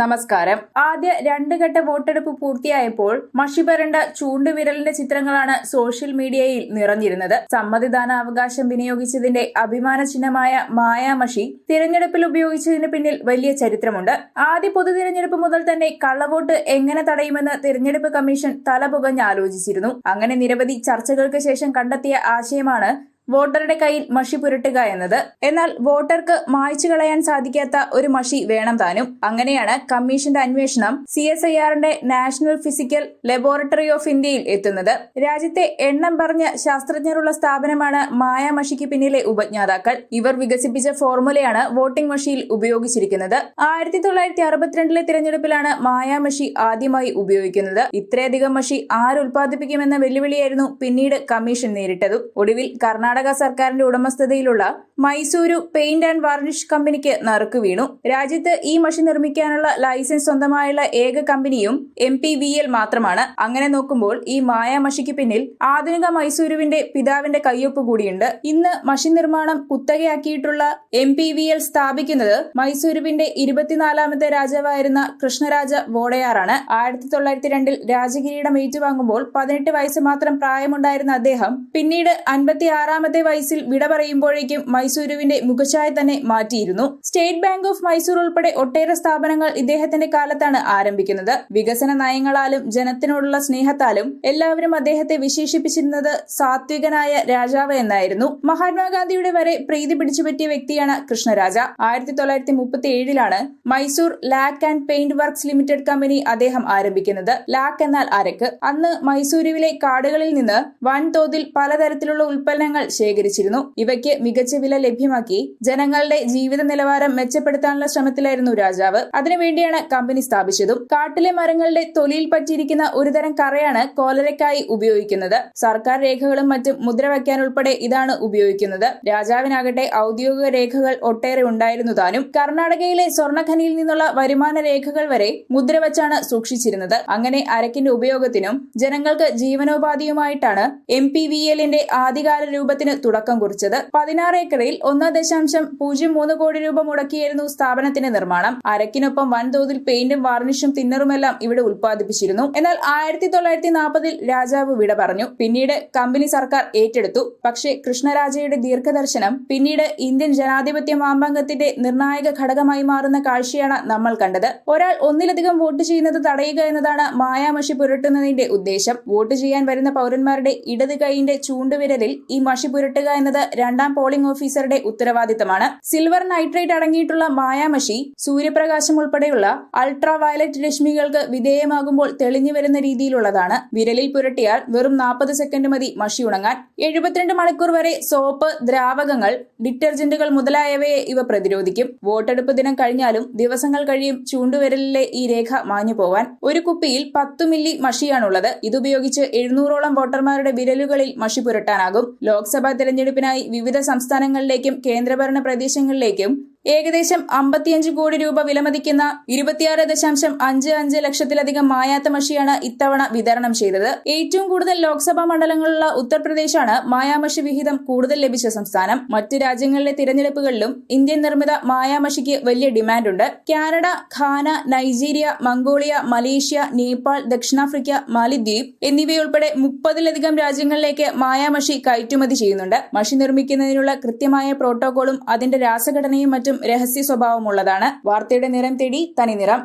നമസ്കാരം. ആദ്യ രണ്ട് ഘട്ട വോട്ടെടുപ്പ് പൂർത്തിയായപ്പോൾ മഷി പരണ്ട ചൂണ്ടുവിരലിന്റെ ചിത്രങ്ങളാണ് സോഷ്യൽ മീഡിയയിൽ നിറഞ്ഞിരുന്നത്. സമ്മതിദാന അവകാശം വിനിയോഗിച്ചതിന്റെ അഭിമാന ചിഹ്നമായ മായാമഷി തിരഞ്ഞെടുപ്പിൽ ഉപയോഗിച്ചതിന് പിന്നിൽ വലിയ ചരിത്രമുണ്ട്. ആദ്യ പൊതു തിരഞ്ഞെടുപ്പ് മുതൽ തന്നെ കള്ളവോട്ട് എങ്ങനെ തടയുമെന്ന് തിരഞ്ഞെടുപ്പ് കമ്മീഷൻ തലപുകഞ്ഞ് ആലോചിച്ചിരുന്നു. അങ്ങനെ നിരവധി ചർച്ചകൾക്ക് ശേഷം കണ്ടെത്തിയ ആശയമാണ് വോട്ടറുടെ കയ്യിൽ മഷി പുരട്ടുക എന്നത്. എന്നാൽ വോട്ടർക്ക് മായ്ച്ചു കളയാൻ സാധിക്കാത്ത ഒരു മഷി വേണം താനും. അങ്ങനെയാണ് കമ്മീഷന്റെ അന്വേഷണം സി എസ് ഐ ആറിന്റെ നാഷണൽ ഫിസിക്കൽ ലബോറട്ടറി ഓഫ് ഇന്ത്യയിൽ എത്തുന്നത്. രാജ്യത്തെ എണ്ണം പറഞ്ഞ ശാസ്ത്രജ്ഞരുള്ള സ്ഥാപനമാണ് മായാമഷിക്ക് പിന്നിലെ ഉപജ്ഞാതാക്കൾ. ഇവർ വികസിപ്പിച്ച ഫോർമുലയാണ് വോട്ടിംഗ് മഷിയിൽ ഉപയോഗിച്ചിരിക്കുന്നത്. ആയിരത്തി തൊള്ളായിരത്തി അറുപത്തിരണ്ടിലെ തിരഞ്ഞെടുപ്പിലാണ് മായാമഷി ആദ്യമായി ഉപയോഗിക്കുന്നത്. ഇത്രയധികം മഷി ആരുൽപാദിപ്പിക്കുമെന്ന വെല്ലുവിളിയായിരുന്നു പിന്നീട് കമ്മീഷൻ നേരിട്ടത്. ഒടുവിൽ കർണാടക സർക്കാരിന്റെ ഉടമസ്ഥതയിലുള്ള മൈസൂരു പെയിന്റ് ആൻഡ് വാർണിഷ് കമ്പനിക്ക് നറുക്ക് വീണു. രാജ്യത്ത് ഈ മഷി നിർമ്മിക്കാനുള്ള ലൈസൻസ് സ്വന്തമായുള്ള ഏക കമ്പനിയും എം പി വി എൽ മാത്രമാണ്. അങ്ങനെ നോക്കുമ്പോൾ ഈ മായാമഷിക്ക് പിന്നിൽ ആധുനിക മൈസൂരുവിന്റെ പിതാവിന്റെ കയ്യൊപ്പ് കൂടിയുണ്ട്. ഇന്ന് മഷി നിർമ്മാണം കുത്തകയാക്കിയിട്ടുള്ള എം പി വി എൽ സ്ഥാപിക്കുന്നത് മൈസൂരുവിന്റെ ഇരുപത്തിനാലാമത്തെ രാജാവായിരുന്ന കൃഷ്ണരാജ വോഡയാറാണ് ആയിരത്തി തൊള്ളായിരത്തി രണ്ടിൽ രാജകിരീടം ഏറ്റുവാങ്ങുമ്പോൾ പതിനെട്ട് വയസ്സ് മാത്രം പ്രായമുണ്ടായിരുന്ന അദ്ദേഹം പിന്നീട് അൻപത്തി ആറാമത്തെ വയസ്സിൽ വിട പറയുമ്പോഴേക്കും മൈസൂരുവിന്റെ മുഖഛായ തന്നെ മാറ്റിയിരുന്നു. സ്റ്റേറ്റ് ബാങ്ക് ഓഫ് മൈസൂർ ഉൾപ്പെടെ ഒട്ടേറെ സ്ഥാപനങ്ങൾ ഇദ്ദേഹത്തിന്റെ കാലത്താണ് ആരംഭിക്കുന്നത്. വികസന നയങ്ങളാലും ജനത്തിനോടുള്ള സ്നേഹത്താലും എല്ലാവരും അദ്ദേഹത്തെ വിശേഷിപ്പിച്ചിരുന്നത് സാത്വികനായ രാജാവ് എന്നായിരുന്നു. മഹാത്മാഗാന്ധിയുടെ വരെ പ്രീതി പിടിച്ചുപറ്റിയ വ്യക്തിയാണ് കൃഷ്ണരാജ. ആയിരത്തി തൊള്ളായിരത്തി മുപ്പത്തി ഏഴിലാണ് Mysore lac and paint works limited company അദ്ദേഹം ആരംഭിക്കുന്നത്. ലാക്ക് എന്നാൽ അരക്ക്. അന്ന് മൈസൂരുവിലെ കാടുകളിൽ നിന്ന് വൻതോതിൽ പലതരത്തിലുള്ള ഉൽപ്പന്നങ്ങൾ ശേഖരിച്ചിരുന്നു. ഇവയ്ക്ക് മികച്ച വില ലഭ്യമാക്കി ജനങ്ങളുടെ ജീവിത നിലവാരം മെച്ചപ്പെടുത്താനുള്ള ശ്രമത്തിലായിരുന്നു രാജാവ്. അതിനുവേണ്ടിയാണ് കമ്പനി സ്ഥാപിച്ചതും. കാട്ടിലെ മരങ്ങളുടെ തൊലിയിൽ പറ്റിയിരിക്കുന്ന ഒരുതരം കറയാണ് കോലരയ്ക്കായി ഉപയോഗിക്കുന്നത്. സർക്കാർ രേഖകളും മറ്റും മുദ്ര വയ്ക്കാനുൾപ്പെടെ ഇതാണ് ഉപയോഗിക്കുന്നത്. രാജാവിനാകട്ടെ ഔദ്യോഗിക രേഖകൾ ഒട്ടേറെ ഉണ്ടായിരുന്നു താനും. കർണാടകയിലെ സ്വർണഖനിയിൽ നിന്നുള്ള വരുമാന രേഖകൾ വരെ മുദ്ര വച്ചാണ് സൂക്ഷിച്ചിരുന്നത്. അങ്ങനെ അരക്കിന്റെ ഉപയോഗത്തിനും ജനങ്ങൾക്ക് ജീവനോപാധിയുമായിട്ടാണ് എം പി വി എല്ലിന്റെ ആദ്യകാല രൂപത്തിന് തുടക്കം കുറിച്ചത്. പതിനാറ് ഏക്കറിൽ ഒന്ന് ദശാംശം പൂജ്യം മൂന്ന് കോടി രൂപ മുടക്കിയായിരുന്നു സ്ഥാപനത്തിന്റെ നിർമ്മാണം. അരക്കിനൊപ്പം വൻതോതിൽ പെയിന്റും വാർണിഷും തിന്നറുമെല്ലാം ഇവിടെ ഉൽപ്പാദിപ്പിച്ചിരുന്നു. എന്നാൽ ആയിരത്തി തൊള്ളായിരത്തി നാൽപ്പതിൽ രാജാവ് വിട പറഞ്ഞു. പിന്നീട് കമ്പനി സർക്കാർ ഏറ്റെടുത്തു. പക്ഷേ കൃഷ്ണരാജയുടെ ദീർഘദർശനം പിന്നീട് ഇന്ത്യൻ ജനാധിപത്യ മാമ്പാങ്കത്തിന്റെ നിർണായക ഘടകമായി മാറുന്ന കാഴ്ചയാണ് നമ്മൾ കണ്ടത്. ഒരാൾ ഒന്നിലധികം വോട്ട് ചെയ്യുന്നത് തടയുക എന്നതാണ് മായാമഷി പുരട്ടുന്നതിന്റെ ഉദ്ദേശം. വോട്ട് ചെയ്യാൻ വരുന്ന പൗരന്മാരുടെ ഇടത് കൈയിന്റെ ചൂണ്ടുവിരലിൽ ഈ മഷി പുരട്ടുക എന്നത് രണ്ടാം പോളിംഗ് ഓഫീസറുടെ ഉത്തരവാദിത്തമാണ്. സിൽവർ നൈട്രേറ്റ് അടങ്ങിയിട്ടുള്ള മായാമഷി സൂര്യപ്രകാശം ഉൾപ്പെടെയുള്ള അൾട്രാ വയലറ്റ് രശ്മികൾക്ക് വിധേയമാകുമ്പോൾ തെളിഞ്ഞു വരുന്ന രീതിയിലുള്ളതാണ്. വിരലിൽ പുരട്ടിയാൽ വെറും നാൽപ്പത് സെക്കൻഡ് മതി മഷി ഉണങ്ങാൻ. എഴുപത്തിരണ്ട് മണിക്കൂർ വരെ സോപ്പ് ദ്രാവകങ്ങൾ ഡിറ്റർജന്റുകൾ മുതലായവയെ ഇവ പ്രതിരോധിക്കും. വോട്ടെടുപ്പ് ദിനം കഴിഞ്ഞാലും ദിവസങ്ങൾ കഴിയും ചൂണ്ടുവിരലിലെ ഈ രേഖ മാഞ്ഞു പോവാൻ. ഒരു കുപ്പിയിൽ പത്തു മില്ലി മഷിയാണുള്ളത്. ഇതുപയോഗിച്ച് എഴുന്നൂറോളം വോട്ടർമാരുടെ വിരലുകളിൽ മഷി പുരട്ടാനാകും. ലോക്സഭാ തെരഞ്ഞെടുപ്പിനായി വിവിധ സംസ്ഥാനങ്ങളിലേക്കും കേന്ദ്രഭരണ പ്രദേശങ്ങളിലേക്കും ഏകദേശം അമ്പത്തിയഞ്ച് കോടി രൂപ വിലമതിക്കുന്ന ഇരുപത്തിയാറ് ദശാംശം അഞ്ച് അഞ്ച് ലക്ഷത്തിലധികം മായാത്ത മഷിയാണ് ഇത്തവണ വിതരണം ചെയ്തത്. ഏറ്റവും കൂടുതൽ ലോക്സഭാ മണ്ഡലങ്ങളുള്ള ഉത്തർപ്രദേശാണ് മായാമഷി വിഹിതം കൂടുതൽ ലഭിച്ച സംസ്ഥാനം. മറ്റ് രാജ്യങ്ങളിലെ തിരഞ്ഞെടുപ്പുകളിലും ഇന്ത്യൻ നിർമ്മിത മായാമഷിക്ക് വലിയ ഡിമാൻഡുണ്ട്. Canada Ghana Nigeria Mongolia Malaysia Nepal ദക്ഷിണാഫ്രിക്ക മാലിദ്വീപ് എന്നിവയുൾപ്പെടെ മുപ്പതിലധികം രാജ്യങ്ങളിലേക്ക് മായാമഷി കയറ്റുമതി ചെയ്യുന്നുണ്ട്. മഷി നിർമ്മിക്കുന്നതിനുള്ള കൃത്യമായ പ്രോട്ടോകോളും അതിന്റെ രാസഘടനയും മറ്റും രഹസ്യ സ്വഭാവമുള്ളതാണ് വാർത്തയുടെ നിറം തേടി തനി നിറം